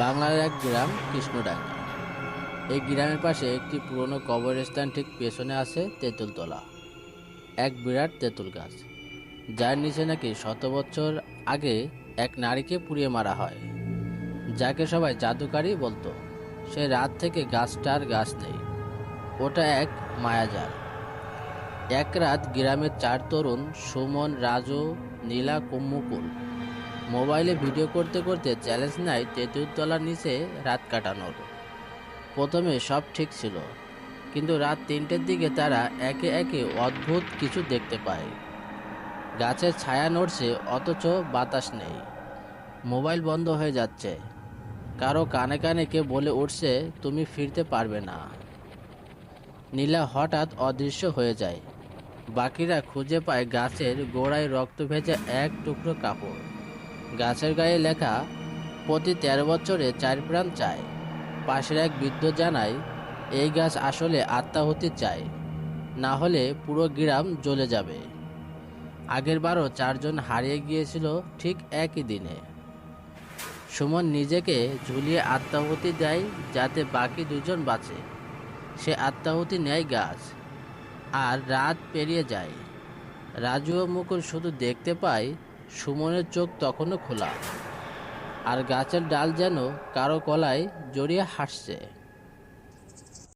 বাংলার এক গ্রাম, কৃষ্ণডাঙ্গা। এই গ্রামের পাশে একটি পুরনো কবরস্থান ঠিক পেছনে আছে তেঁতুলতলা। এক বিরাট তেঁতুল গাছ, যার নিচে নাকি শত বছর আগে এক নারীকে পুড়িয়ে মারা হয়, যাকে সবাই জাদুকারী বলতো। সে রাত থেকে গাছটার গাছ নেই, ওটা এক মায়াজাল। এক রাত গ্রামের চার তরুণ সুমন, রাজু, নীলা, কুম্মুকুল মোবাইলে ভিডিও করতে করতে চ্যালেঞ্জ নেয় তেঁতুলতলার নিচে রাত কাটানোর। প্রথমে সব ঠিক ছিল, কিন্তু রাত তিনটের দিকে তারা একে একে অদ্ভুত কিছু দেখতে পায়। গাছের ছায়া নড়ছে, অথচ বাতাস নেই। মোবাইল বন্ধ হয়ে যাচ্ছে। কারও কানে কানে কে বলে উঠছে, তুমি ফিরতে পারবে না। নীলা হঠাৎ অদৃশ্য হয়ে যায়। বাকিরা খুঁজে পায় গাছের গোড়ায় রক্ত ভেজা এক টুকরো কাপড়। গাছের গায়ে লেখা, প্রতি তেরো বছরে চার প্রাণ চায় পাশের এক বৃদ্ধ জানায়, এই গাছ আসলে আত্মাহুতি চায় না হলে পুরো গ্রাম জ্বলে যাবে। আগেরবারও চারজন হারিয়ে গিয়েছিল ঠিক একই দিনে। সুমন নিজেকে ঝুলিয়ে আত্মাহুতি দেয় যাতে বাকি দুজন বাঁচে। সে আত্মাহুতি নেয় গাছ, আর রাত পেরিয়ে যায়। রাজু ও মুকুল শুধু দেখতে পায় সুমনের চোখ তখনও খোলা আর গাছের ডাল যেন কারও কলায় জড়িয়ে হাসছে।